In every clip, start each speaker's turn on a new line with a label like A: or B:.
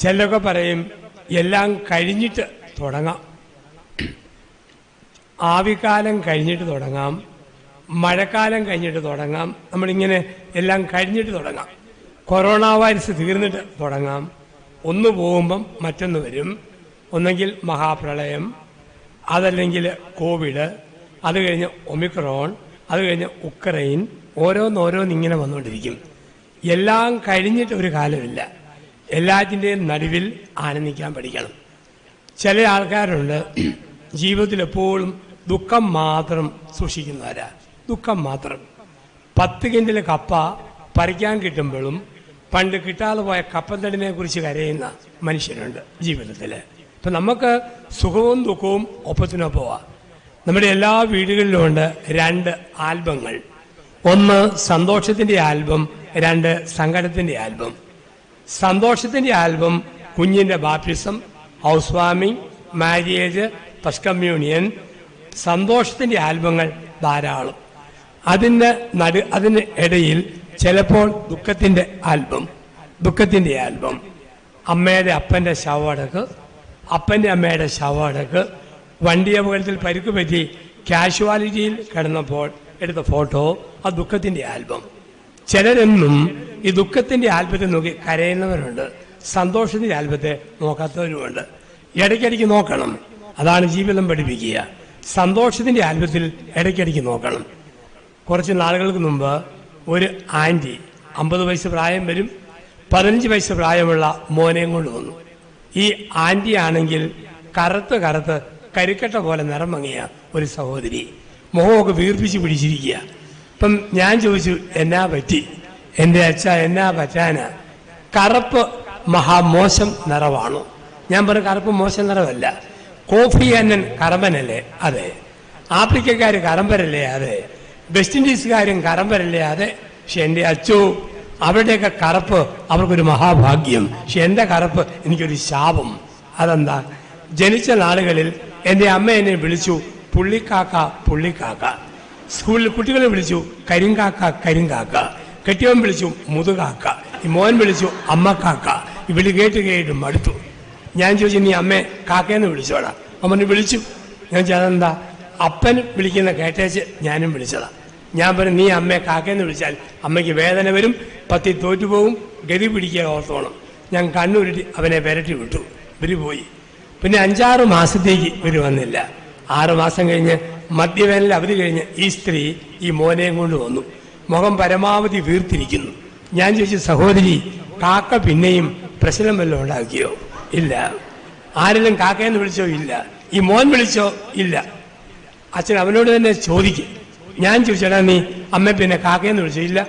A: ചിലരൊക്കെ പറയും എല്ലാം കഴിഞ്ഞിട്ട് തുടങ്ങാം. ആവിക്കാലം കഴിഞ്ഞിട്ട് തുടങ്ങാം. മഴക്കാലം കഴിഞ്ഞിട്ട് തുടങ്ങാം. നമ്മളിങ്ങനെ എല്ലാം കഴിഞ്ഞിട്ട് തുടങ്ങാം. കൊറോണ വൈറസ് തീർന്നിട്ട് തുടങ്ങാം. ഒന്ന് പോകുമ്പം മറ്റൊന്ന് വരും. ഒന്നെങ്കിൽ മഹാപ്രളയം അതല്ലെങ്കിൽ കോവിഡ് അത് കഴിഞ്ഞ് ഒമിക്രോൺ അത് കഴിഞ്ഞ് ഉക്രൈൻ ഓരോന്നോരോന്നിങ്ങനെ വന്നുകൊണ്ടിരിക്കും എല്ലാം കഴിഞ്ഞിട്ട് ഒരു കാലമില്ല. എല്ലാറ്റിന്റെയും നടുവിൽ ആനന്ദിക്കാൻ പഠിക്കണം. ചില ആൾക്കാരുണ്ട് ജീവിതത്തിൽ എപ്പോഴും ദുഃഖം മാത്രം സൂക്ഷിക്കുന്നവരാ. ദുഃഖം മാത്രം. പത്ത് കിൻഡിൽ കപ്പ പറിക്കാൻ കിട്ടുമ്പോഴും പണ്ട് കിട്ടാതെ പോയ കപ്പത്തടിനെ കുറിച്ച് കരയുന്ന മനുഷ്യരുണ്ട് ജീവിതത്തിൽ ഇപ്പം നമുക്ക് സുഖവും ദുഃഖവും ഒപ്പത്തിനൊപ്പമാ. നമ്മുടെ എല്ലാ വീടുകളിലും ഉണ്ട് രണ്ട് ആൽബങ്ങൾ. ഒന്ന് സന്തോഷത്തിന്റെ ആൽബം രണ്ട് സങ്കടത്തിന്റെ ആൽബം. സന്തോഷത്തിന്റെ ആൽബം കുഞ്ഞിന്റെ baptism house warming marriage first സന്തോഷത്തിന്റെ ആൽബങ്ങൾ ധാരാളം. അതിന് നടു അതിന് ഇടയിൽ ചിലപ്പോൾ ദുഃഖത്തിന്റെ ആൽബം ദുഃഖത്തിന്റെ ആൽബം. അമ്മയുടെ അപ്പന്റെ ശവടക്ക് അപ്പന്റെ അമ്മയുടെ ശവടക്ക് വണ്ടി അപകടത്തിൽ പരുക്ക് പറ്റി കാഷ്വാലിറ്റിയിൽ കിടന്നപ്പോൾ എടുത്ത ഫോട്ടോ ആ ദുഃഖത്തിന്റെ ആൽബം. ചിലരെന്നും ഈ ദുഃഖത്തിന്റെ ആൽബത്തെ നോക്കി കരയുന്നവരുണ്ട്. സന്തോഷത്തിന്റെ ആൽബത്തെ നോക്കാത്തവരുമുണ്ട്. ഇടയ്ക്കിടയ്ക്ക് നോക്കണം. അതാണ് ജീവിതം പഠിപ്പിക്കുക. സന്തോഷത്തിന്റെ ആൽബത്തിൽ ഇടയ്ക്കിടയ്ക്ക് നോക്കണം. കുറച്ച് നാളുകൾക്ക് മുമ്പ് ഒരു ആന്റി അമ്പത് വയസ്സ് പ്രായം വരും പതിനഞ്ച് വയസ്സ് പ്രായമുള്ള മോനെയും കൊണ്ട് വന്നു. ഈ ആന്റി ആണെങ്കിൽ കറുത്ത് കറുത്ത് കരിക്കട്ട പോലെ നിറം മങ്ങിയ ഒരു സഹോദരി. മുഖമൊക്കെ വീർപ്പിച്ച് പിടിച്ചിരിക്കുക. അപ്പം ഞാൻ ചോദിച്ചു എന്നാ പറ്റി? എന്റെ അച്ഛ എന്നാ പറ്റാനാ? കറുപ്പ് മഹാമോശം നിറവാണോ. ഞാൻ പറഞ്ഞു കറുപ്പ് മോശം നിറമല്ല കോഫി അന്നൻ കറമ്പനല്ലേ? അതെ. ആഫ്രിക്കക്കാർ കറമ്പരല്ലേ? അതെ. വെസ്റ്റ് ഇൻഡീസുകാരും കറമ്പരല്ലേ? അതെ. പക്ഷെ എന്റെ അച്ചു അവരുടെയൊക്കെ കറുപ്പ് അവർക്കൊരു മഹാഭാഗ്യം. പക്ഷെ എന്റെ കറുപ്പ് എനിക്കൊരു ശാപം. അതെന്താ? ജനിച്ച നാളുകളിൽ എന്റെ അമ്മ എന്നെ വിളിച്ചു പുള്ളിക്കാക്ക പുള്ളിക്കാക്ക. സ്കൂളിൽ കുട്ടികളെ വിളിച്ചു കരിങ്കാക്ക കരിങ്കാക്ക കെട്ടിയവൻ വിളിച്ചു മുതുകാക്ക ഈ മോൻ വിളിച്ചു അമ്മക്കാക്ക ഈ വിളി കേട്ട് കേട്ട് മടുത്തു. ഞാൻ ചോദിച്ചു നീ അമ്മേ കാക്കയെന്ന് വിളിച്ചോടാ? അമ്മനെ വിളിച്ചു. ഞാൻ ചേതെന്താ അപ്പൻ വിളിക്കുന്ന കേട്ടേച്ച് ഞാനും വിളിച്ചതാ. ഞാൻ പറഞ്ഞു നീ അമ്മയെ കാക്കയെന്ന് വിളിച്ചാൽ അമ്മയ്ക്ക് വേദന വരും പത്തി തോറ്റുപോകും ഗതി പിടിക്കുക ഓർത്തോണം. ഞാൻ കണ്ണുരുട്ടി അവനെ വിരട്ടി വിട്ടു. ഇവർ പോയി. പിന്നെ അഞ്ചാറ് മാസത്തേക്ക് ഇവർ വന്നില്ല. ആറ് മാസം കഴിഞ്ഞ് മദ്യവേനൽ അവധി കഴിഞ്ഞ് ഈ സ്ത്രീ ഈ മോനെയും കൊണ്ട് വന്നു. മുഖം പരമാവധി വീർത്തിരിക്കുന്നു. ഞാൻ ചോദിച്ചു സഹോദരി കാക്ക പിന്നെയും പ്രശ്നം വല്ലതും ഉണ്ടാക്കിയോ? ഇല്ല. ആരെല്ലാം കാക്കയെന്ന് വിളിച്ചോ? ഇല്ല. ഈ മോൻ വിളിച്ചോ? ഇല്ല. അച്ഛൻ അവനോട് തന്നെ ചോദിക്കും. ഞാൻ ചോദിച്ചടാ നീ അമ്മ പിന്നെ കാക്കയെന്ന് വിളിച്ചോ? ഇല്ല.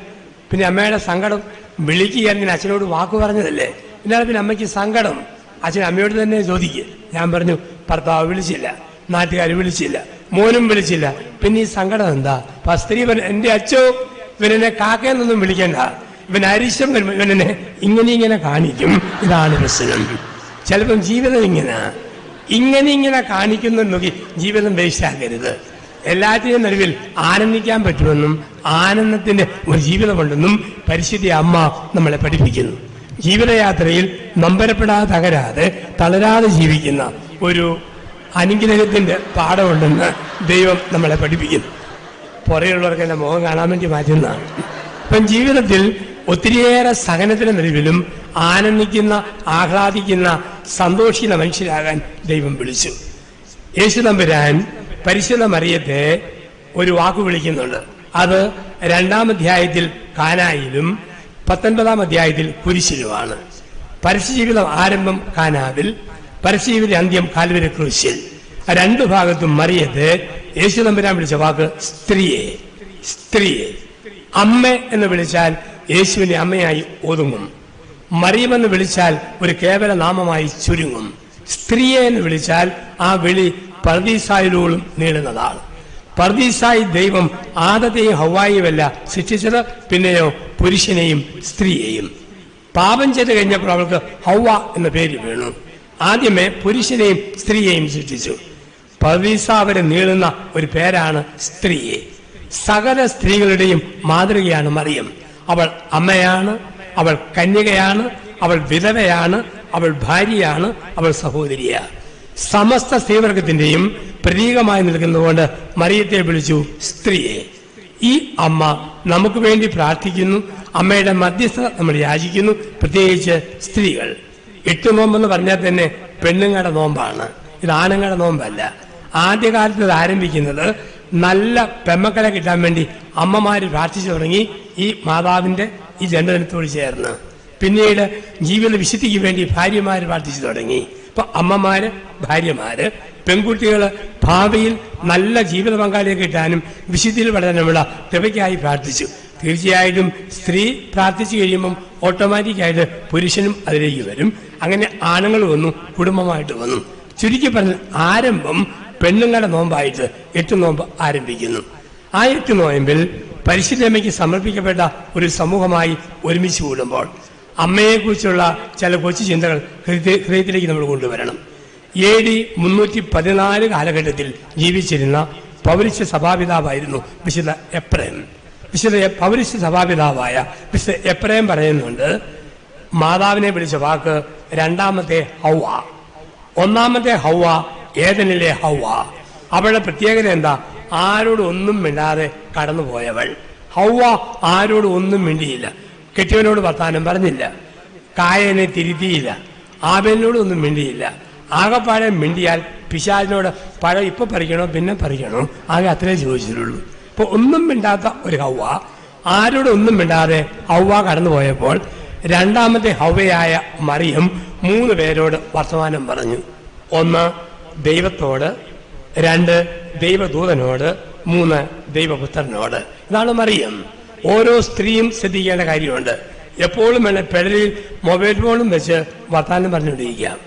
A: പിന്നെ അമ്മയുടെ സങ്കടം വിളിക്കുക ഞാൻ അച്ഛനോട് വാക്ക് പറഞ്ഞതല്ലേ? പിന്നെ പിന്നെ അമ്മയ്ക്ക് സങ്കടം. അച്ഛൻ അമ്മയോട് തന്നെ ചോദിക്കുക ഞാൻ പറഞ്ഞു ഭർത്താവ് വിളിച്ചില്ല. നാട്ടുകാർ വിളിച്ചില്ല. മോനും വിളിച്ചില്ല. പിന്നെ ഈ സങ്കടം എന്താ? അപ്പൊ സ്ത്രീ എന്റെ അച്ഛോ ഇവനെന്നെ കാക്കയെന്നൊന്നും വിളിക്കണ്ട. ഇവൻ അരിശം വരുമ്പോ ഇവനെന്നെ ഇങ്ങനെ ഇങ്ങനെ കാണിക്കും. ഇതാണ് പ്രശ്നം. ചിലപ്പം ജീവിതം ഇങ്ങനെ. ഇങ്ങനെ ഇങ്ങനെ കാണിക്കുന്ന നോക്കി ജീവിതം വേസ്റ്റ് ആക്കരുത്. എല്ലാറ്റിനും നടുവിൽ ആനന്ദിക്കാൻ പറ്റുമെന്നും ആനന്ദത്തിന്റെ ഒരു ജീവിതമുണ്ടെന്നും പരിശുദ്ധി അമ്മ നമ്മളെ പഠിപ്പിക്കുന്നു. ജീവിതയാത്രയിൽ നമ്പരപ്പെടാതെ തകരാതെ തളരാതെ ജീവിക്കുന്ന ഒരു അനുഗ്രഹത്തിന്റെ പാഠമുണ്ടെന്ന് ദൈവം നമ്മളെ പഠിപ്പിക്കുന്നു. പുറയുള്ളവർക്ക് എന്റെ മുഖം കാണാൻ വേണ്ടി മാറ്റുന്നതാണ്. ഇപ്പം ജീവിതത്തിൽ ഒത്തിരിയേറെ സഹനത്തിന് നടുവിലും ആനന്ദിക്കുന്ന ആഹ്ലാദിക്കുന്ന സന്തോഷിക്കുന്ന മനുഷ്യരാകാൻ ദൈവം വിളിച്ചു. യേശു നമ്പുരാൻ പരിശുദ്ധ മറിയത്തെ ഒരു വാക്ക് വിളിക്കുന്നുണ്ട്. അത് രണ്ടാം അധ്യായത്തിൽ കാനായിലും പത്തൊൻപതാം അധ്യായത്തിൽ കുരിശിലുമാണ്. പരസ്യജീവിതം ആരംഭം കാനാവിൽ പരസ്യജീവിത അന്ത്യം കാൽവരി ക്രൂശിൽ. ആ രണ്ടു ഭാഗത്തും മറിയത് യേശു നമ്പരാൻ വിളിച്ച വാക്ക് സ്ത്രീയെ സ്ത്രീയെ. അമ്മ എന്ന് വിളിച്ചാൽ യേശുവിനെ അമ്മയായി ഒതുങ്ങും. മറിയമെന്ന് വിളിച്ചാൽ ഒരു കേവല നാമമായി ചുരുങ്ങും. സ്ത്രീയെ എന്ന് വിളിച്ചാൽ ആ വിളി പർദീസായിലൂളും നീളുന്നതാണ്. പർദീസായി ദൈവം ആദത്തെയും ഹവായിയുമല്ല സൃഷ്ടിച്ചത് പിന്നെയോ പുരുഷനെയും സ്ത്രീയെയും. പാപം ചെയ്ത് കഴിഞ്ഞപ്പോൾ അവൾക്ക് ഹൗവ എന്ന പേര് വീണു. ആദ്യമേ പുരുഷനെയും സ്ത്രീയെയും സൃഷ്ടിച്ചു. പവിസാവരെ വരെ നീളുന്ന ഒരു പേരാണ് സ്ത്രീയെ സകല സ്ത്രീകളുടെയും മാതൃകയാണ് മറിയം. അവൾ അമ്മയാണ് അവൾ കന്യകയാണ് അവൾ വിധവയാണ് അവൾ ഭാര്യയാണ് അവൾ സഹോദരിയാണ് സമസ്ത സ്ത്രീവർഗത്തിന്റെയും പ്രതീകമായി നിൽക്കുന്നതുകൊണ്ട് മറിയത്തെ വിളിച്ചു സ്ത്രീയെ ഈ അമ്മ നമുക്ക് വേണ്ടി പ്രാർത്ഥിക്കുന്നു. അമ്മയുടെ മധ്യസ്ഥത നമ്മൾ യാചിക്കുന്നു. പ്രത്യേകിച്ച് സ്ത്രീകൾ. എട്ട് നോമ്പെന്ന് പറഞ്ഞാൽ തന്നെ പെണ്ണുങ്ങളുടെ നോമ്പാണ്. ഇത് ആണുങ്ങളുടെ നോമ്പല്ല. ആദ്യകാലത്ത് ഇത് ആരംഭിക്കുന്നത് നല്ല പെമ്മക്കളെ കിട്ടാൻ വേണ്ടി അമ്മമാർ പ്രാർത്ഥിച്ചു തുടങ്ങി ഈ മാതാവിന്റെ ഈ ജന്മദിനത്തോട് ചേർന്ന്. പിന്നീട് ജീവിത വിശുദ്ധിക്ക് വേണ്ടി ഭാര്യമാർ പ്രാർത്ഥിച്ചു തുടങ്ങി. ഇപ്പൊ അമ്മമാര് ഭാര്യമാര് പെൺകുട്ടികൾ ഭാവിയിൽ നല്ല ജീവിത പങ്കാളിയെ കിട്ടാനും വിശുദ്ധിയിൽ വളരാനുമുള്ള കൃപയ്ക്കായി പ്രാർത്ഥിച്ചു. തീർച്ചയായിട്ടും സ്ത്രീ പ്രാർത്ഥിച്ചു കഴിയുമ്പം ഓട്ടോമാറ്റിക്കായിട്ട് പുരുഷനും അതിലേക്ക് വരും. അങ്ങനെ ആണുങ്ങൾ വന്നു കുടുംബമായിട്ട് വന്നു. ചുരുക്കി പറഞ്ഞ ആരംഭം പെണ്ണുങ്ങളുടെ നോമ്പായിട്ട് എട്ട് നോമ്പ് ആരംഭിക്കുന്നു. ആ എട്ട് നോയമ്പിൽ പരിശുദ്ധമ്മയ്ക്ക് സമർപ്പിക്കപ്പെട്ട ഒരു സമൂഹമായി ഒരുമിച്ച് കൂടുമ്പോൾ അമ്മയെക്കുറിച്ചുള്ള ചില കൊച്ചു ചിന്തകൾ ഹൃദയ- ഹൃദയത്തിലേക്ക് നമ്മൾ കൊണ്ടുവരണം. എ ഡി മുന്നൂറ്റി പതിനാല് കാലഘട്ടത്തിൽ ജീവിച്ചിരുന്ന പൗരിശ സഭാപിതാവായിരുന്നു വിശുദ്ധ എപ്രേം. വിശുദ്ധ പൗരിശ സഭാപിതാവായ വിശുദ്ധ എപ്രേം പറയുന്നുണ്ട് മാതാവിനെ വിളിച്ച വാക്ക് രണ്ടാമത്തെ ഹൗവ. ഒന്നാമത്തെ ഹൗവ ഏതനിലെ ഹൗവ. അവളുടെ പ്രത്യേകത എന്താ? ആരോടും ഒന്നും മിണ്ടാതെ കടന്നുപോയവൾ. ഹൗവ ആരോടും ഒന്നും മിണ്ടിയില്ല. കെട്ടിയവനോട് വർത്താനം പറഞ്ഞില്ല. കായനെ തിരുത്തിയില്ല. ആബേലിനോടൊന്നും മിണ്ടിയില്ല. ആകെപ്പാടെ മിണ്ടിയാൽ പിശാലിനോട് പഴം ഇപ്പൊ പറിക്കണോ? പിന്നെ പറിക്കണോ? ആകെ അത്രേ ചോദിച്ചിട്ടുള്ളൂ. ഇപ്പൊ ഒന്നും മിണ്ടാത്ത ഒരു ഹൗവ ആരോടും ഒന്നും മിണ്ടാതെ ഹൗവ കടന്നുപോയപ്പോൾ രണ്ടാമത്തെ ഹൗവയായ മറിയം മൂന്ന് പേരോട് വർത്തമാനം പറഞ്ഞു. ഒന്ന് ദൈവത്തോട്. രണ്ട് ദൈവദൂതനോട്. മൂന്ന് ദൈവപുത്രനോട്. ഇതാണ് മറിയം. ഓരോ സ്ത്രീയും ശ്രദ്ധിക്കേണ്ട കാര്യമുണ്ട്. എപ്പോഴും വേണം പെടലിൽ മൊബൈൽ ഫോണും വെച്ച് വർത്താനം പറഞ്ഞുകൊണ്ടിരിക്കാം.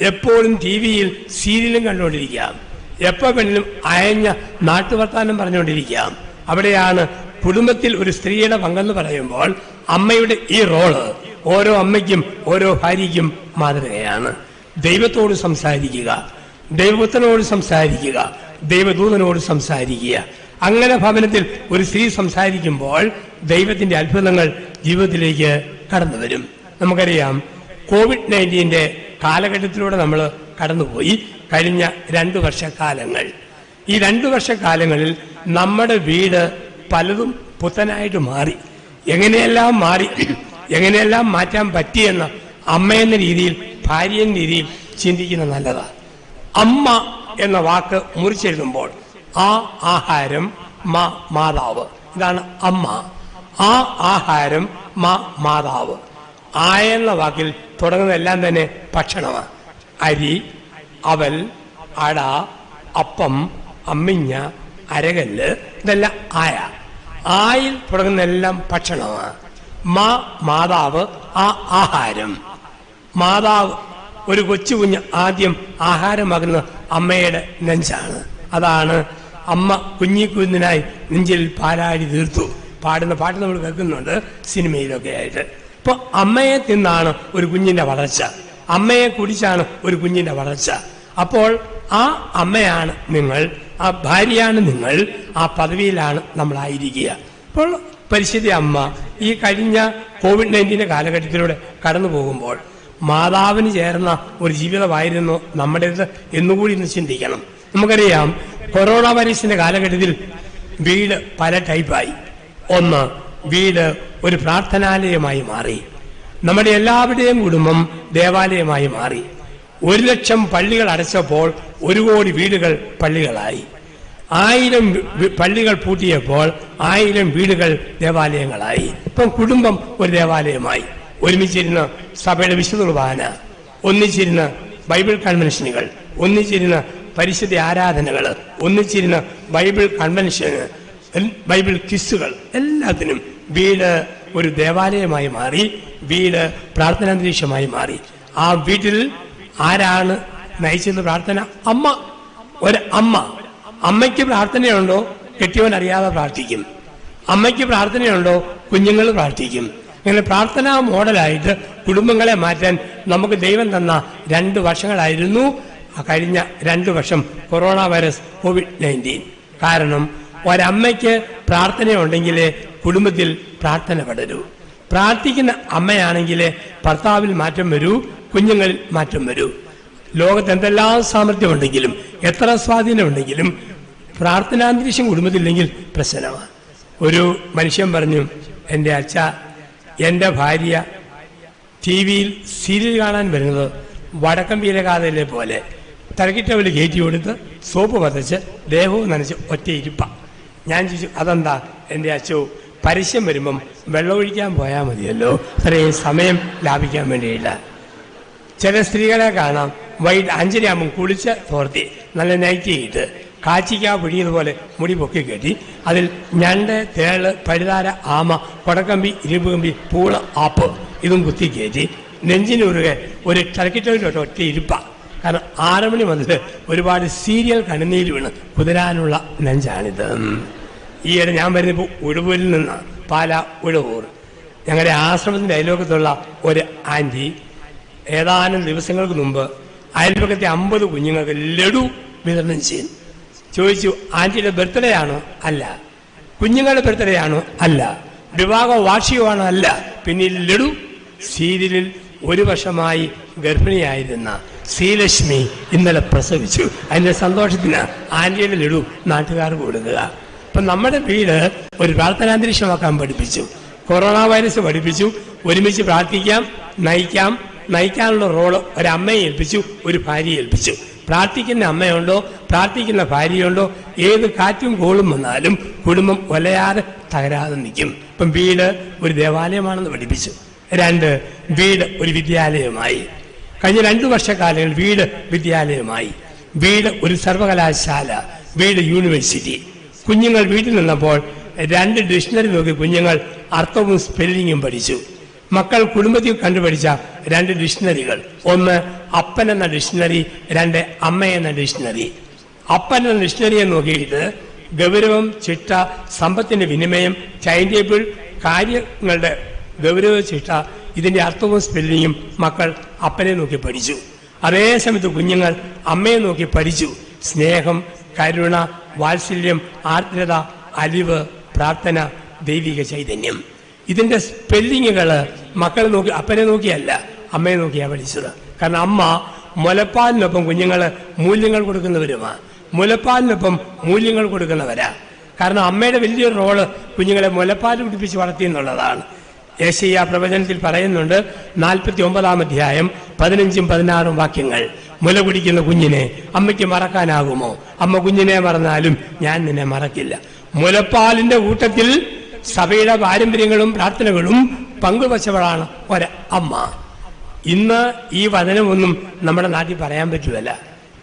A: എപ്പോഴും ടി വിയിൽ സീരിയലും കണ്ടുകൊണ്ടിരിക്കാം. എപ്പോ വേണമെങ്കിലും അയഞ്ഞ നാട്ടുവർത്താനം പറഞ്ഞുകൊണ്ടിരിക്കാം അവിടെയാണ് കുടുംബത്തിൽ ഒരു സ്ത്രീയുടെ പങ്കെന്ന് പറയുമ്പോൾ അമ്മയുടെ ഈ റോൾ. ഓരോ അമ്മയ്ക്കും ഓരോ ഭാര്യയ്ക്കും മാതൃകയാണ്. ദൈവത്തോട് സംസാരിക്കുക. ദൈവപുത്രനോട് സംസാരിക്കുക. ദൈവദൂതനോട് സംസാരിക്കുക. അങ്ങനെ ഭവനത്തിൽ ഒരു സ്ത്രീ സംസാരിക്കുമ്പോൾ ദൈവത്തിന്റെ അത്ഭുതങ്ങൾ ജീവിതത്തിലേക്ക് കടന്നു വരും. നമുക്കറിയാം കോവിഡ് നയന്റീന്റെ കാലഘട്ടത്തിലൂടെ നമ്മൾ കടന്നുപോയി കഴിഞ്ഞ രണ്ടു വർഷക്കാലങ്ങൾ. ഈ രണ്ടു വർഷക്കാലങ്ങളിൽ നമ്മുടെ വീട് പലതും പുത്തനായിട്ട് മാറി. എങ്ങനെയെല്ലാം മാറി എങ്ങനെയെല്ലാം മാറ്റാൻ പറ്റിയെന്ന് അമ്മ എന്ന രീതിയിൽ ഭാര്യ എന്ന രീതിയിൽ ചിന്തിക്കുന്ന നല്ലതാണ് അമ്മ എന്ന വാക്ക് മുറിച്ചെഴുതുമ്പോൾ ആ ആഹാരം മാ മാതാവ്. ഇതാണ് അമ്മ. ആ ആഹാരം മാ മാതാവ്. ആ എന്ന വാക്കിൽ തുടങ്ങുന്നതെല്ലാം തന്നെ ഭക്ഷണമാണ്. അരി അവൽ അട അപ്പം അമ്മിഞ്ഞ അരകല്ല് ഇതെല്ലാം ആയ. ആയിൽ തുടങ്ങുന്ന എല്ലാം ഭക്ഷണമാണ്. മാ മാതാവ് ആ ആഹാരം. മാതാവ് ഒരു കൊച്ചു കുഞ്ഞ് ആദ്യം ആഹാരമാകുന്നത് അമ്മയുടെ നെഞ്ചാണ്. അതാണ് അമ്മ കുഞ്ഞി കുഞ്ഞിനായി നെഞ്ചിൽ പാലാടി തീർത്തു പാടുന്ന പാട്ട് നമ്മൾ കേൾക്കുന്നുണ്ട് സിനിമയിലൊക്കെ ആയിട്ട്. ഇപ്പൊ അമ്മയെ തിന്നാണ് ഒരു കുഞ്ഞിന്റെ വളർച്ച. അമ്മയെ കുടിച്ചാണ് ഒരു കുഞ്ഞിന്റെ വളർച്ച. അപ്പോൾ ആ അമ്മയാണ് നിങ്ങൾ ആ ഭാര്യയാണ് നിങ്ങൾ ആ പദവിയിലാണ് നമ്മളായിരിക്കുക. അപ്പോൾ പരിശുദ്ധ അമ്മ ഈ കഴിഞ്ഞ കോവിഡ് നയന്റീന്റെ കാലഘട്ടത്തിലൂടെ കടന്നു പോകുമ്പോൾ മാതാവിന് ചേർന്ന ഒരു ജീവിതമായിരുന്നു നമ്മുടേത് എന്നുകൂടി ഇന്ന് ചിന്തിക്കണം. നമുക്കറിയാം കൊറോണ വൈറസിന്റെ കാലഘട്ടത്തിൽ വീട് പല ടൈപ്പായി ഒന്ന് വീട് ഒരു പ്രാർത്ഥനാലയമായി മാറി. നമ്മുടെ എല്ലാവരുടെയും കുടുംബം ദേവാലയമായി മാറി. ഒരു ലക്ഷം പള്ളികൾ അടച്ചപ്പോൾ ഒരു കോടി വീടുകൾ പള്ളികളായി. ആയിരം പള്ളികൾ പൂട്ടിയപ്പോൾ ആയിരം വീടുകൾ ദേവാലയങ്ങളായി. ഇപ്പം കുടുംബം ഒരു ദേവാലയമായി. ഒരുമിച്ചിരുന്ന് സഭയുടെ വിശുദ്ധ കുർബാന ഒന്നിച്ചിരുന്ന് ബൈബിൾ കൺവെൻഷനുകൾ ഒന്നിച്ചിരുന്ന് പരിശുദ്ധ ആരാധനകൾ ഒന്നിച്ചിരുന്ന് ബൈബിൾ കൺവെൻഷന് ബൈബിൾ കിസ്സുകൾ എല്ലാത്തിനും വീട് ഒരു ദേവാലയമായി മാറി വീട് പ്രാർത്ഥനാന്തരീക്ഷമായി മാറി. ആ വീട്ടിൽ ആരാണ് നയിച്ചത് പ്രാർത്ഥന? അമ്മ. ഒരു അമ്മ. അമ്മയ്ക്ക് പ്രാർത്ഥനയുണ്ടോ? കെട്ടിയവൻ അറിയാതെ പ്രാർത്ഥിക്കും. അമ്മയ്ക്ക് പ്രാർത്ഥനയുണ്ടോ? കുഞ്ഞുങ്ങൾ പ്രാർത്ഥിക്കും. അങ്ങനെ പ്രാർത്ഥനാ മോഡലായിട്ട് കുടുംബങ്ങളെ മാറ്റാൻ നമുക്ക് ദൈവം തന്ന രണ്ട് വർഷങ്ങളായിരുന്നു കഴിഞ്ഞ രണ്ട് വർഷം കൊറോണ വൈറസ് കോവിഡ് നയന്റീൻ. കാരണം ഒരമ്മയ്ക്ക് പ്രാർത്ഥനയുണ്ടെങ്കിലേ കുടുംബത്തിൽ പ്രാർത്ഥന പടരൂ. പ്രാർത്ഥിക്കുന്ന അമ്മയാണെങ്കിൽ ഭർത്താവിൽ മാറ്റം വരൂ കുഞ്ഞുങ്ങളിൽ മാറ്റം വരൂ. ലോകത്ത് എന്തെല്ലാം സാമർഥ്യമുണ്ടെങ്കിലും എത്ര സ്വാധീനമുണ്ടെങ്കിലും പ്രാർത്ഥനാന്തരീക്ഷം കുടുംബത്തില്ലെങ്കിൽ പ്രശ്നമാണ്. ഒരു മനുഷ്യൻ പറഞ്ഞു എന്റെ അച്ഛ എന്റെ ഭാര്യ ടി വിയിൽ സീരിയൽ കാണാൻ വരുന്നത് വടക്കം വീരകാതയിലെ പോലെ. തലക്കിട്ടവൽ കയറ്റി കൊടുത്ത് സോപ്പ് പതച്ച് ദേഹവും നനച്ച് ഒറ്റയിരിപ്പ ഞാൻ ചോദിച്ചു അതെന്താ? എന്റെ അച്ഛോ പരസ്യം വരുമ്പം വെള്ളമൊഴിക്കാൻ പോയാൽ മതിയല്ലോ. അത്രയും സമയം ലാഭിക്കാൻ വേണ്ടിയില്ല. ചില സ്ത്രീകളെ കാണാം വൈകിട്ട് അഞ്ചരയാകുമ്പം കുളിച്ച് തോർത്തി നല്ല നൈറ്റ് ചെയ്ത് കാച്ചിക്കാ പിഴിയതുപോലെ മുടി പൊക്കി കെട്ടി. അതിൽ ഞണ്ട് തേൾ പഴുതാര ആമ കൊടക്കമ്പി ഇരുമ്പ് കമ്പി പൂള ആപ്പ് ഇതും കുത്തി കയറ്റി. നെഞ്ചിനുറുകെ ഒരു ടർക്കിട്ടോട്ട് ഒറ്റ ഇരുപ്പ. കാരണം ആറ് മണി മുതൽ ഒരുപാട് സീരിയൽ കണ്ണുനീര് വീണ് കുതിരാനുള്ള നെഞ്ചാണിത്. ഈയിടെ ഞാൻ വരുന്ന ഉഴുവൂരിൽ നിന്ന്. പാല ഉഴവൂർ. ഞങ്ങളുടെ ആശ്രമത്തിന്റെ അയൽവക്കത്തുള്ള ഒരു ആന്റി ഏതാനും ദിവസങ്ങൾക്ക് മുമ്പ് അയൽവക്കത്തെ അമ്പത് കുഞ്ഞുങ്ങൾക്ക് ലഡു വിതരണം ചെയ്യും ചോദിച്ചു ആന്റിയുടെ ബർത്ത്ഡേ ആണോ അല്ല. കുഞ്ഞുങ്ങളുടെ ബർത്ത്ഡേ ആണോ അല്ല. വിവാഹ വാർഷികമാണോ? അല്ല. പിന്നെ ലഡു സീരിയലിൽ ഒരു വർഷമായി ഗർഭിണിയായിരുന്ന ശ്രീലക്ഷ്മി ഇന്നലെ പ്രസവിച്ചു. അതിന്റെ സന്തോഷത്തിന് ആന്റിയുടെ ലഡു നാട്ടുകാർക്ക് കൊടുക്കുക. അപ്പൊ നമ്മുടെ വീട് ഒരു പ്രാർത്ഥനാന്തരീക്ഷമാക്കാൻ പഠിപ്പിച്ചു. കൊറോണ വൈറസ് പഠിപ്പിച്ചു. ഒരുമിച്ച് പ്രാർത്ഥിക്കാം നയിക്കാം. നയിക്കാനുള്ള റോൾ ഒരമ്മയെ ഏൽപ്പിച്ചു ഒരു ഭാര്യയെ ഏൽപ്പിച്ചു. പ്രാർത്ഥിക്കുന്ന അമ്മയുണ്ടോ? പ്രാർത്ഥിക്കുന്ന ഭാര്യയുണ്ടോ? ഏത് കാറ്റും കോളും വന്നാലും കുടുംബം ഒലയാതെ തകരാതെ നിൽക്കും. ഇപ്പം വീട് ഒരു ദേവാലയമാണെന്ന് പഠിപ്പിച്ചു. രണ്ട് വീട് ഒരു വിദ്യാലയമായി. കഴിഞ്ഞ രണ്ടു വർഷക്കാലങ്ങൾ വീട് വിദ്യാലയമായി. വീട് ഒരു സർവകലാശാല വീട് യൂണിവേഴ്സിറ്റി. കുഞ്ഞുങ്ങൾ വീട്ടിൽ നിന്നപ്പോൾ രണ്ട് ഡിക്ഷണറി നോക്കി കുഞ്ഞുങ്ങൾ അർത്ഥവും സ്പെല്ലിങ്ങും പഠിച്ചു. മക്കൾ കുടുംബത്തിൽ കണ്ടുപഠിച്ച രണ്ട് ഡിക്ഷണറികൾ. ഒന്ന് അപ്പൻ എന്ന ഡിക്ഷണറി രണ്ട് അമ്മ എന്ന ഡിക്ഷണറി. അപ്പൻ എന്ന ഡിക്ഷണറിയെ നോക്കിയിട്ട് ഗൗരവം ചിട്ട സമ്പത്തിന്റെ വിനിമയം ടൈം ടേബിൾ കാര്യങ്ങളുടെ ഗൗരവ ചിട്ട ഇതിന്റെ അർത്ഥവും സ്പെല്ലിങ്ങും മക്കൾ അപ്പനെ നോക്കി പഠിച്ചു. അതേ സമയത്ത് കുഞ്ഞുങ്ങൾ അമ്മയെ നോക്കി പഠിച്ചു. സ്നേഹം കരുണ വാത്സല്യം ആർദ്രത അലിവ് പ്രാർത്ഥന ദൈവിക ചൈതന്യം. ഇതിന്റെ സ്പെല്ലിങ്ങുകൾ മക്കളെ നോക്കി അപ്പനെ നോക്കിയല്ല അമ്മയെ നോക്കിയാ പഠിച്ചത്. കാരണം അമ്മ മുലപ്പാലിനൊപ്പം കുഞ്ഞുങ്ങൾ മൂല്യങ്ങൾ കൊടുക്കുന്നവരുമാ. മുലപ്പാലിനൊപ്പം മൂല്യങ്ങൾ കൊടുക്കുന്നവരാ. കാരണം അമ്മയുടെ വലിയൊരു റോൾ കുഞ്ഞുങ്ങളെ മുലപ്പാൽ കുടിപ്പിച്ച് വളർത്തി എന്നുള്ളതാണ്. ഏഷ്യ പ്രവചനത്തിൽ പറയുന്നുണ്ട് നാൽപ്പത്തി ഒമ്പതാം അധ്യായം പതിനഞ്ചും പതിനാറും വാക്യങ്ങൾ. മുല കുടിക്കുന്ന കുഞ്ഞിനെ അമ്മയ്ക്ക് മറക്കാനാകുമോ? അമ്മ കുഞ്ഞിനെ മറന്നാലും ഞാൻ നിന്നെ മറക്കില്ല. മുലപ്പാലിന്റെ കൂട്ടത്തിൽ സഭയുടെ പാരമ്പര്യങ്ങളും പ്രാർത്ഥനകളും പങ്കുവച്ചവളാണ് ഒരു അമ്മ. ഇന്ന് ഈ വചനമൊന്നും നമ്മുടെ നാട്ടിൽ പറയാൻ പറ്റുമല്ല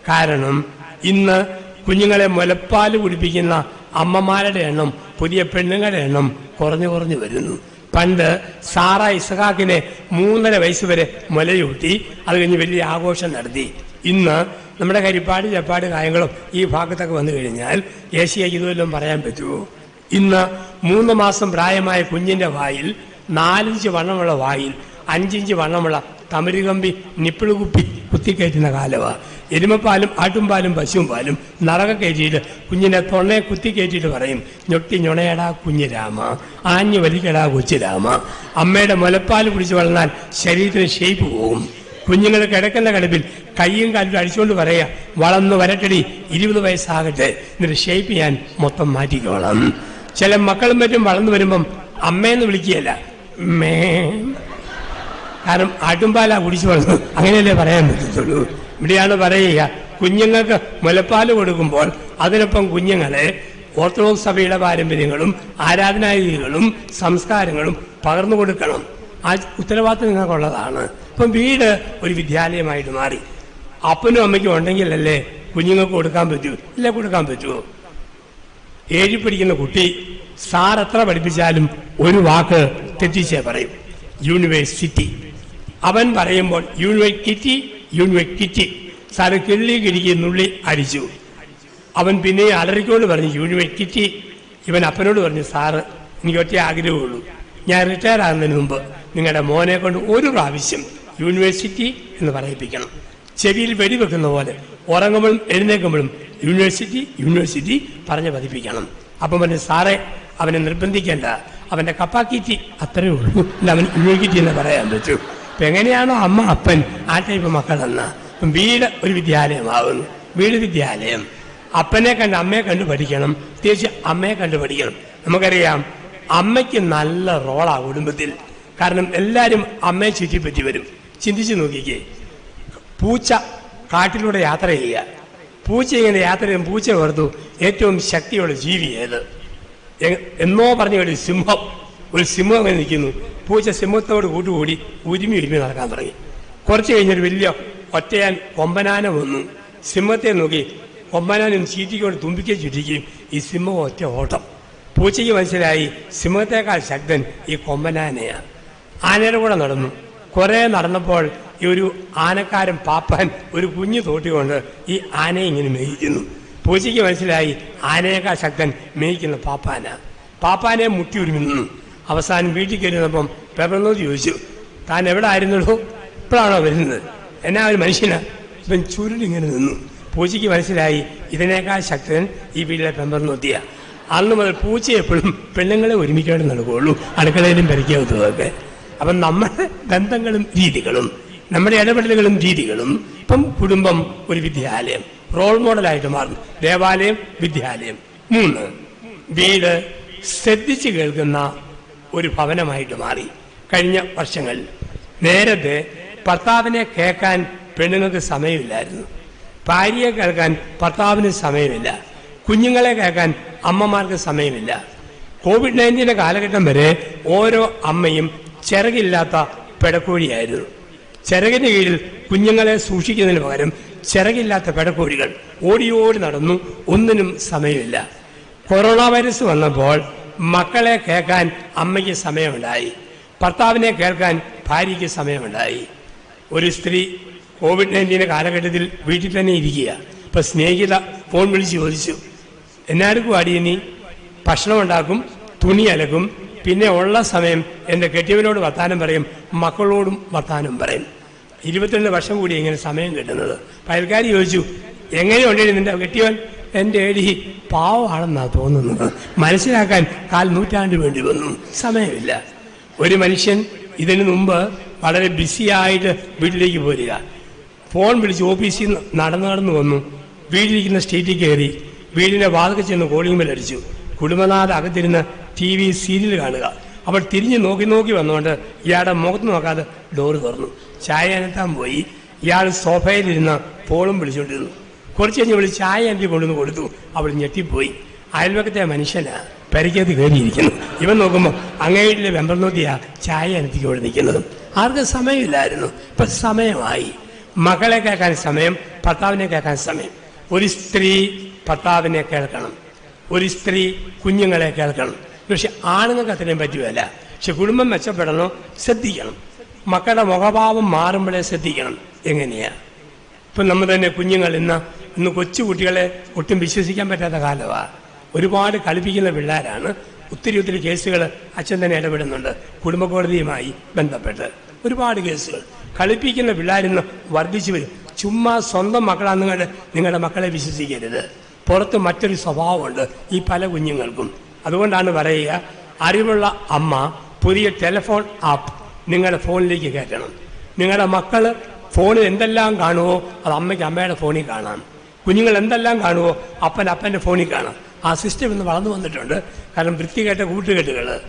A: കാരണം ഇന്ന് കുഞ്ഞുങ്ങളെ മുലപ്പാൽ കുടിപ്പിക്കുന്ന അമ്മമാരുടെ എണ്ണം പുതിയ പെണ്ണുങ്ങളുടെ എണ്ണം കുറഞ്ഞു കുറഞ്ഞു വരുന്നു. പണ്ട് സാറ ഇസഹാക്കിനെ മൂന്നര വയസ്സ് വരെ മുലയൂട്ടി അത് കഴിഞ്ഞ് വലിയ ആഘോഷം നടത്തി. ഇന്ന് നമ്മുടെ കരിപ്പാട് ചപ്പാട് കായങ്ങളും ഈ ഭാഗത്തൊക്കെ വന്നു കഴിഞ്ഞാൽ ഏഷ്യയ്ക്ക് ഇതുവല്ലതും പറയാൻ പറ്റുമോ ഇന്ന് മൂന്ന് മാസം പ്രായമായ കുഞ്ഞിന്റെ വായിൽ നാലിഞ്ച് വണ്ണമുള്ള വായിൽ അഞ്ചിഞ്ച് വണ്ണമുള്ള തമരുകമ്പി നിപ്പിളുകുപ്പി കുത്തിക്കയറ്റുന്ന കാലമാണ് എരുമപ്പാലും ആട്ടുംപാലും പശുവും പാലും നറക കയറ്റിയിട്ട് കുഞ്ഞിനെ തൊണ്ണയെ കുത്തിക്കയറ്റിയിട്ട് പറയും ഞൊട്ടി ഞൊണയടാ കുഞ്ഞു രാമ ആഞ്ഞു വലിക്കടാ കൊച്ചു രാമ. അമ്മയുടെ മുലപ്പാൽ കുടിച്ച് വളർന്നാൽ ശരീരത്തിന് ഷേപ്പ് പോകും കുഞ്ഞുങ്ങൾ കിടക്കുന്ന കിടപ്പിൽ കൈയും കാലും അടിച്ചുകൊണ്ട് പറയുക വളർന്നു വരട്ടടി ഇരുപത് വയസ്സാകട്ടെ എന്നിട്ട് ഷേപ്പ് ഞാൻ മൊത്തം മാറ്റിക്കോളാം. ചില മക്കളും മറ്റും വളർന്നു വരുമ്പം അമ്മയെന്ന് വിളിക്കുകയല്ല മേ. കാരണം ആട്ടുംപാലാ കുടിച്ചു വളർന്നു അങ്ങനെയല്ലേ പറയാൻ പറ്റത്തുള്ളൂ. ഇവിടെയാണ് പറയുക കുഞ്ഞുങ്ങൾക്ക് മുലപ്പാൽ കൊടുക്കുമ്പോൾ അതിനൊപ്പം കുഞ്ഞുങ്ങളെ ഓർത്തഡോക്സ് സഭയുടെ പാരമ്പര്യങ്ങളും ആരാധനാരീതികളും സംസ്കാരങ്ങളും പകർന്നു കൊടുക്കണം. ആ ഉത്തരവാദിത്വം നിങ്ങൾക്കുള്ളതാണ്. ഇപ്പം വീട് ഒരു വിദ്യാലയമായിട്ട് മാറി. അപ്പനും അമ്മയ്ക്കും ഉണ്ടെങ്കിലല്ലേ കുഞ്ഞുങ്ങൾക്ക് കൊടുക്കാൻ പറ്റൂ? ഇല്ല കൊടുക്കാൻ പറ്റുമോ ഏഴി പിടിക്കുന്ന കുട്ടി സാർ എത്ര പഠിപ്പിച്ചാലും ഒരു വാക്ക് തെറ്റിച്ചേ പറയും. യൂണിവേഴ്സിറ്റി. അവൻ പറയുമ്പോൾ യൂണിവേഴ്സിറ്റി യൂണിവേഴ്സിറ്റി സാറ് കിള്ളി കിടിക്കി നുള്ളി അടിച്ചു അവൻ പിന്നെ അലറിക്കോട് പറഞ്ഞു യൂണിവേഴ്സിറ്റി ഇവൻ അപ്പനോട് പറഞ്ഞു സാറ് എനിക്ക് ഒറ്റ ആഗ്രഹമുള്ളൂ. ഞാൻ റിട്ടയർ ആകുന്നതിന് മുമ്പ് നിങ്ങളുടെ മോനെ കൊണ്ട് ഒരു പ്രാവശ്യം യൂണിവേഴ്സിറ്റി എന്ന് പറയിപ്പിക്കണം. ചെവിയിൽ വെടിവെക്കുന്ന പോലെ ഉറങ്ങുമ്പോഴും എഴുന്നേൽക്കുമ്പോഴും യൂണിവേഴ്സിറ്റി യൂണിവേഴ്സിറ്റി പറഞ്ഞ് പതിപ്പിക്കണം. അപ്പം പറഞ്ഞു സാറേ അവനെ നിർബന്ധിക്കേണ്ട. അവന്റെ കപ്പാക്കിറ്റി അത്രയേ ഉള്ളൂ. അവൻ യൂണിവേഴ്സിറ്റി എന്ന് പറയാൻ പറ്റൂ. അപ്പൊ എങ്ങനെയാണോ അമ്മ അപ്പൻ ആ ടൈപ്പ് മക്കളെന്ന വീട് ഒരു വിദ്യാലയമാകുന്നു വീട് വിദ്യാലയം. അപ്പനെ കണ്ട് അമ്മയെ കണ്ട് പഠിക്കണം. പ്രത്യേകിച്ച് അമ്മയെ കണ്ട് പഠിക്കണം. നമുക്കറിയാം അമ്മയ്ക്ക് നല്ല റോളാ കുടുംബത്തിൽ. കാരണം എല്ലാവരും അമ്മയെ ചുറ്റിപ്പറ്റി വരും. ചിന്തിച്ചു നോക്കിക്കേ. പൂച്ച കാട്ടിലൂടെ യാത്ര ചെയ്യുക. പൂച്ച ഇങ്ങനെ യാത്ര ചെയ്യും പൂച്ച ഓർത്തു ഏറ്റവും ശക്തിയുള്ള ജീവി ഏത്? എന്നോ പറഞ്ഞ ഒരു സിംഹം. ഒരു സിംഹം നിൽക്കുന്നു. പൂച്ച സിംഹത്തോട് കൂട്ടുകൂടി ഉരുമി ഉരുമി നടക്കാൻ തുടങ്ങി. കുറച്ച് കഴിഞ്ഞൊരു വലിയ ഒറ്റയാൻ ഒമ്പനാന വന്നു. സിംഹത്തെ നോക്കി ഒമ്പനാനും ചീറ്റിക്കൊണ്ട് തുമ്പിക്കെ ചുറ്റിക്കുകയും ഈ സിംഹം ഒറ്റ ഓട്ടം. പൂച്ചയ്ക്ക് മനസ്സിലായി സിംഹത്തേക്കാൾ ശക്തൻ ഈ കൊമ്പനാനയാണ് ആനയുടെ കൂടെ നടന്നു. കുറെ നടന്നപ്പോൾ ഈ ഒരു ആനക്കാരൻ പാപ്പാൻ ഒരു കുഞ്ഞു തോട്ടിക്കൊണ്ട് ഈ ആനയെ ഇങ്ങനെ മേയിക്കുന്നു. പൂച്ചയ്ക്ക് മനസ്സിലായി ആനയേക്കാൾ ശക്തൻ മേയിക്കുന്ന പാപ്പാന. പാപ്പാനെ മുട്ടി ഉരുമി നിന്നു. അവസാനം വീട്ടിൽ കയറിയപ്പം പേപ്പറിനോട് ചോദിച്ചു താൻ എവിടെ ആയിരുന്നുള്ളൂ ഇപ്പോഴാണോ വരുന്നത്? എന്നാ ഒരു മനുഷ്യനാ. ഇവൻ ചുരുളിങ്ങനെ നിന്നു. പൂച്ചയ്ക്ക് മനസ്സിലായി ഇതിനേക്കാൾ ശക്തൻ ഈ വീട്ടിലെ പെമ്പറിനൊത്തിയ അന്ന് മുതൽ പൂച്ച എപ്പോഴും പെണ്ണുങ്ങളെ ഒരുമിക്കാണ്ട് നടക്കുകയുള്ളൂ. അടുക്കളയിലും പരിക്കാവുന്നതൊക്കെ അപ്പം നമ്മുടെ ബന്ധങ്ങളും രീതികളും നമ്മുടെ ഇടപെടലുകളും രീതികളും ഇപ്പം കുടുംബം ഒരു വിദ്യാലയം റോൾ മോഡലായിട്ട് മാറുന്നു. ദേവാലയം വിദ്യാലയം. മൂന്ന് വീട് ശ്രദ്ധിച്ചു കേൾക്കുന്ന ഒരു ഭവനമായിട്ട് മാറി. കഴിഞ്ഞ വർഷങ്ങളിൽ നേരത്തെ ഭർത്താവിനെ കേൾക്കാൻ പെണ്ണുങ്ങൾക്ക് സമയമില്ലായിരുന്നു. ഭാര്യയെ കേൾക്കാൻ ഭർത്താവിന് സമയമില്ല. കുഞ്ഞുങ്ങളെ കേൾക്കാൻ അമ്മമാർക്ക് സമയമില്ല. കോവിഡ് നയന്റീന്റെ കാലഘട്ടം വരെ ഓരോ അമ്മയും ചിറകില്ലാത്ത പെടക്കോഴിയായിരുന്നു. ചിറകിന് കീഴിൽ കുഞ്ഞുങ്ങളെ സൂക്ഷിക്കുന്നതിന് പകരം ചിറകില്ലാത്ത പെടക്കോഴികൾ ഓടി ഓടി നടന്നു ഒന്നിനും സമയമില്ല. കൊറോണ വൈറസ് വന്നപ്പോൾ മക്കളെ കേൾക്കാൻ അമ്മയ്ക്ക് സമയമുണ്ടായി. ഭർത്താവിനെ കേൾക്കാൻ ഭാര്യയ്ക്ക് സമയമുണ്ടായി. ഒരു സ്ത്രീ കോവിഡ് നയന്റീന്റെ കാലഘട്ടത്തിൽ വീട്ടിൽ തന്നെ ഇരിക്കുക. ഇപ്പൊ സ്നേഹിത ഫോൺ വിളിച്ച് ചോദിച്ചു. എന്നാർക്കും അടിയ നീ ഭക്ഷണം ഉണ്ടാക്കും തുണി അലക്കും പിന്നെ ഉള്ള സമയം എന്റെ കെട്ടിയവനോട് വർത്താനം പറയും മക്കളോടും വർത്താനം പറയും. ഇരുപത്തിരണ്ട് വർഷം കൂടി ഇങ്ങനെ സമയം കിട്ടുന്നത്. പയൽക്കാരി ചോദിച്ചു എങ്ങനെയുണ്ടെങ്കിൽ നിന്റെ കെട്ടിയവൻ? എന്റെ എഴുതി പാവമാണെന്നാണ് തോന്നുന്നത് മനസ്സിലാക്കാൻ കാൽ നൂറ്റാണ്ട് വേണ്ടി വന്നു. സമയമില്ല. ഒരു മനുഷ്യൻ ഇതിനു മുമ്പ് വളരെ ബിസിയായിട്ട് വീട്ടിലേക്ക് പോരുക. ഫോൺ വിളിച്ച് ഓഫീസിൽ നിന്ന് നടന്നു നടന്നു വന്നു. വീട്ടിലിരിക്കുന്ന സ്റ്റേറ്റിൽ കയറി. വീടിന്റെ വാതിൽ ചെന്ന് കോളിംഗ് ബെൽ അടിച്ചു. കുടുംബനാഥ അകത്തിരുന്ന് ടി വി സീരിയൽ കാണുക. അവൾ തിരിഞ്ഞ് നോക്കി നോക്കി വന്നുകൊണ്ട് ഇയാളുടെ മുഖത്ത് നോക്കാതെ ഡോറ് തുറന്നു. ചായ അനത്താൻ പോയി. ഇയാൾ സോഫയിലിരുന്ന് ഫോണും വിളിച്ചുകൊണ്ടിരുന്നു കുറച്ച് കഴിഞ്ഞ് വിളിച്ച് ചായ എനിക്ക് കൊണ്ടുവന്ന് കൊടുത്തു. അവൾ ഞെട്ടിപ്പോയി. അയൽവക്കത്തെ മനുഷ്യനാ. പരിക്കകത്ത് കയറിയിരിക്കുന്നു. ഇവൻ നോക്കുമ്പോൾ അങ്ങേയിലെ വെമ്പർ നോക്കിയാ ചായ എനിക്ക് ഇവിടെ നിൽക്കുന്നത്. ആർക്കും സമയമില്ലായിരുന്നു. ഇപ്പൊ സമയമായി. മകളെ കേൾക്കാൻ സമയം ഭർത്താവിനെ കേൾക്കാൻ സമയം. ഒരു സ്ത്രീ ഭർത്താവിനെ കേൾക്കണം. ഒരു സ്ത്രീ കുഞ്ഞുങ്ങളെ കേൾക്കണം. പക്ഷെ ആണുങ്ങൾക്ക് അത്രയും പറ്റുകയല്ല. പക്ഷെ കുടുംബം മെച്ചപ്പെടണോ ശ്രദ്ധിക്കണം. മക്കളുടെ മുഖഭാവം മാറുമ്പോഴേ ശ്രദ്ധിക്കണം. എങ്ങനെയാ? ഇപ്പം നമ്മൾ തന്നെ കുഞ്ഞുങ്ങൾ ഇന്ന് ഇന്ന് കൊച്ചു കുട്ടികളെ ഒട്ടും വിശ്വസിക്കാൻ പറ്റാത്ത കാലമാണ്. ഒരുപാട് കളിപ്പിക്കുന്ന പിള്ളേരാണ് ഒത്തിരി ഒത്തിരി കേസുകൾ അച്ഛൻ തന്നെ ഇടപെടുന്നുണ്ട്. കുടുംബ കോടതിയുമായി ബന്ധപ്പെട്ട് ഒരുപാട് കേസുകൾ. കളിപ്പിക്കുന്ന പിള്ളേരിന്ന് വർദ്ധിച്ചു വരും. ചുമ്മാ സ്വന്തം മക്കളാണ് നിങ്ങളുടെ മക്കളെ വിശ്വസിക്കരുത്. പുറത്ത് മറ്റൊരു സ്വഭാവമുണ്ട് ഈ പല കുഞ്ഞുങ്ങൾക്കും. അതുകൊണ്ടാണ് പറയുക അറിവുള്ള അമ്മ പുതിയ ടെലിഫോൺ ആപ്പ് നിങ്ങളുടെ ഫോണിലേക്ക് കയറ്റണം. നിങ്ങളുടെ മക്കൾ ഫോണിൽ എന്തെല്ലാം കാണുമോ അത് അമ്മയ്ക്ക് അമ്മയുടെ ഫോണിൽ കാണാം. കുഞ്ഞുങ്ങൾ എന്തെല്ലാം കാണുമോ അപ്പൻ അപ്പന്റെ ഫോണിൽ കാണാം. ആ സിസ്റ്റം ഇന്ന് വളർന്നു വന്നിട്ടുണ്ട്. കാരണം വൃത്തികെട്ട കൂട്ടുകെട്ടുകൾ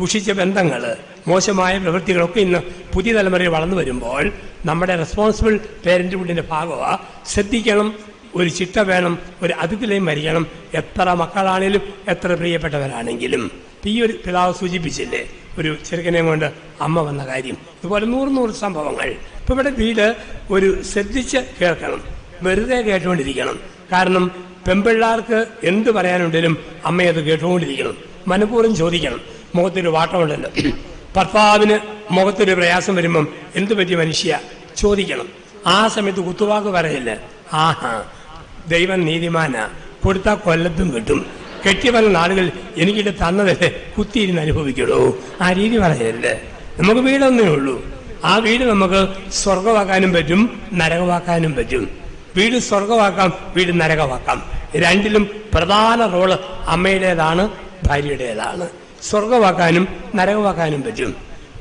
A: മുഷിച്ച ബന്ധങ്ങൾ മോശമായ പ്രവൃത്തികളൊക്കെ ഇന്ന് പുതിയ തലമുറയിൽ വളർന്നു വരുമ്പോൾ നമ്മുടെ റെസ്പോൺസിബിൾ പേരന്റുഹുഡിന്റെ ഭാഗമാണ് ശ്രദ്ധിക്കണം ഒരു ചിട്ട വേണം ഒരു അതിഥിലേയും മരിക്കണം. എത്ര മക്കളാണെങ്കിലും എത്ര പ്രിയപ്പെട്ടവരാണെങ്കിലും. ഈ ഒരു പിതാവ് സൂചിപ്പിച്ചില്ലേ? ഒരു ചെറുക്കനെ കൊണ്ട് അമ്മ വന്ന കാര്യം. ഇതുപോലെ നൂറ് നൂറ് സംഭവങ്ങൾ. ഇപ്പൊ ഇവിടെ വീട് ഒരു ശ്രദ്ധിച്ച് കേൾക്കണം. വെറുതെ കേട്ടുകൊണ്ടിരിക്കണം. കാരണം പെമ്പിള്ളാർക്ക് എന്ത് പറയാനുണ്ടെങ്കിലും അമ്മയത് കേട്ടുകൊണ്ടിരിക്കണം. മനഃപൂർവം ചോദിക്കണം. മുഖത്തൊരു വാട്ടമുണ്ടല്ലോ ഭർത്താവിന് മുഖത്തൊരു പ്രയാസം വരുമ്പം എന്തു പറ്റി മനുഷ്യ? ചോദിക്കണം. ആ സമയത്ത് കുത്തുവാക്ക് പറയില്ല? ആഹാ ദൈവം നീതിമാന. കൊടുത്താൽ കൊല്ലത്തും കിട്ടും. കെട്ടിയ പല നാളുകൾ എനിക്കിട്ട് തന്നതല്ലേ? കുത്തിയിരുന്ന് അനുഭവിക്കുള്ളൂ. ആ രീതി പറയല്ലേ? നമുക്ക് വീടൊന്നേ ഉള്ളൂ. ആ വീട് നമുക്ക് സ്വർഗമാക്കാനും പറ്റും നരകമാക്കാനും പറ്റും. വീട് സ്വർഗമാക്കാം വീട് നരകമാക്കാം. രണ്ടിലും പ്രധാന റോൾ അമ്മയുടേതാണ് ഭാര്യയുടേതാണ്. സ്വർഗമാക്കാനും നരകമാക്കാനും പറ്റും.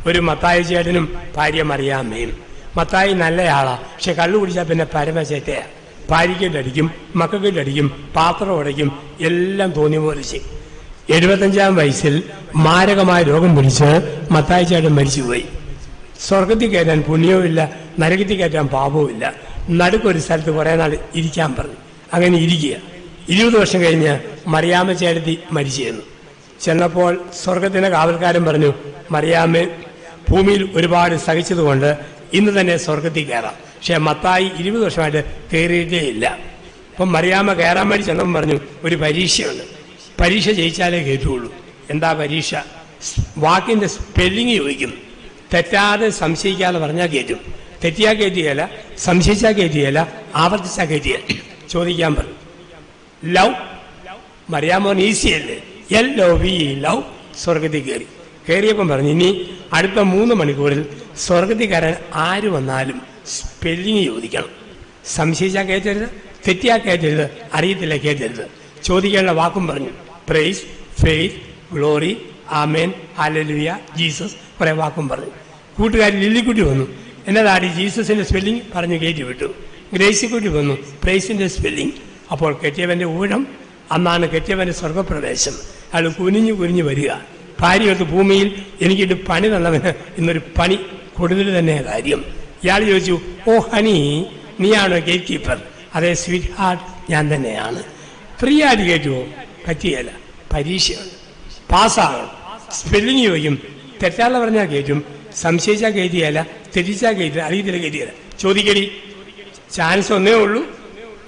A: ഒരു മത്തായി ചേട്ടനും ഭാര്യ മറിയാമ്മയും. മത്തായി നല്ലയാളാ പക്ഷെ കള്ളു കുടിച്ചാൽ പിന്നെ പരമശേറ്റയാ ഭാര്യയ്ക്കിട്ടടിക്കും മക്കൾക്കിട്ടടിക്കും പാത്രം ഉടയ്ക്കും എല്ലാം തോന്നിയ പോലെ ചെയ്യും എഴുപത്തഞ്ചാം വയസ്സിൽ മാരകമായ രോഗം പിടിച്ച് മത്തായി ചേട്ടൻ മരിച്ചുപോയി. സ്വർഗത്തിൽ കയറ്റാൻ പുണ്യവുമില്ല നരകത്തിൽ കയറ്റാൻ പാപവുമില്ല. നടുക്കൊരു സ്ഥലത്ത് കുറേ നാൾ ഇരിക്കാൻ പറഞ്ഞു. അങ്ങനെ ഇരിക്കുക. ഇരുപത് വർഷം കഴിഞ്ഞ് മറിയാമ്മ ചേട്ടത്തി മരിച്ചിരുന്നു ചെന്നപ്പോൾ സ്വർഗത്തിന്റെ കാവൽക്കാരൻ പറഞ്ഞു മറിയാമ്മ ഭൂമിയിൽ ഒരുപാട് സഹിച്ചതുകൊണ്ട് ഇന്ന് തന്നെ സ്വർഗത്തിൽ കയറാം. പക്ഷെ മത്തായി ഇരുപത് വർഷമായിട്ട് കയറിയിട്ടേ ഇല്ല. അപ്പം മറിയാമ്മ കയറാൻ വേണ്ടി ചെന്നപ്പം പറഞ്ഞു ഒരു പരീക്ഷയുണ്ട്. പരീക്ഷ ജയിച്ചാലേ കയറ്റുള്ളൂ എന്താ പരീക്ഷ? വാക്കിന്റെ സ്പെല്ലിങ് ചോദിക്കും തെറ്റാതെ സംശയിക്കാതെ പറഞ്ഞാൽ കയറ്റും തെറ്റിയാൽ കയറ്റിയല്ല സംശയിച്ചാൽ കയറ്റിയല്ല ആവർത്തിച്ചാൽ കയറ്റിയ ചോദിക്കാൻ പറഞ്ഞു ലവ് മറിയാമോൻ ഈസിയല്ലേ? എൽ ലവ് വി ലവ് സ്വർഗത്തിൽ കയറി കയറിയപ്പം പറഞ്ഞു ഇനി അടുത്ത മൂന്ന് മണിക്കൂറിൽ സ്വർഗത്തിൽ കയറാൻ ആര് വന്നാലും സ്പെല്ലിങ് ചോദിക്കണം. സംശയിച്ചാൽ കയറ്റരുത് തെറ്റിയാ കയറ്റരുത് അറിയത്തില്ല കയറ്റരുത് ചോദിക്കാനുള്ള വാക്കും പറഞ്ഞു. Praise faith glory amen hallelujah Jesus കുറെ വാക്കും പറഞ്ഞു. കൂട്ടുകാരി ലില്ലിക്കുട്ടി വന്നു. എന്നതാടി ജീസസിന്റെ സ്പെല്ലിംഗ് പറഞ്ഞു കയറ്റി വിട്ടു. ഗ്രേസിക്കുട്ടി വന്നു. പ്രേസിന്റെ സ്പെല്ലിംഗ് അപ്പോൾ കെട്ടിയവന്റെ ഊഴം അന്നാണ് കെട്ടിയവന്റെ സ്വർഗപ്രവേശം അയാൾ കുനിഞ്ഞു കുനിഞ്ഞു വരിക. ഭാര്യകൾക്ക് ഭൂമിയിൽ എനിക്കിട്ട് പണി തന്നവന് ഇന്നൊരു പണി കൂടുതൽ തന്നെ കാര്യം. ഇയാൾ ചോദിച്ചു ഓ ഹനി നീയാണോ ഗേറ്റ് കീപ്പർ അതേ സ്വീറ്റ് ഹാർട്ട് ഞാൻ തന്നെയാണ്. ഫ്രീ ആയിട്ട് കയറ്റുമോ പറ്റിയല്ല. പരീക്ഷയാണ്. പാസ്സാകണം. സ്പെല്ലിങ് ചോദിക്കും. തെറ്റാതെ പറഞ്ഞാൽ കയറ്റും സംശയിച്ചാൽ കയറ്റിയല്ല തെറ്റിച്ചാൽ കയറ്റില്ല അറിയത്തില്ല കയറ്റിയല്ല ചോദിക്കടി. ചാൻസ് ഒന്നേ ഉള്ളൂ.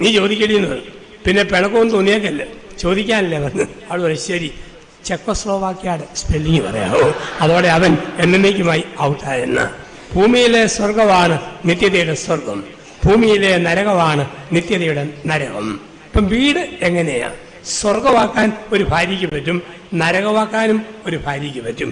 A: നീ ചോദിക്കടി എന്ന് പറഞ്ഞു. പിന്നെ പിണക്കമൊന്നും തോന്നിയേക്കല്ല. ചോദിക്കാനല്ലേ പറഞ്ഞു അവൾ പറയും ശരി. ചെക്കോസ്ലോവാക്കിയാണ് സ്പെല്ലിങ് പറയാമോ? അതോടെ അവൻ എന്നേക്കുമായി ഔട്ടായെന്ന് ഭൂമിയിലെ സ്വർഗമാണ് നിത്യതയുടെ സ്വർഗം ഭൂമിയിലെ നരകമാണ് നിത്യതയുടെ നരകം. ഇപ്പം വീട് എങ്ങനെയാ? സ്വർഗമാക്കാൻ ഒരു ഭാര്യയ്ക്ക് പറ്റും നരകമാക്കാനും ഒരു ഭാര്യയ്ക്ക് പറ്റും.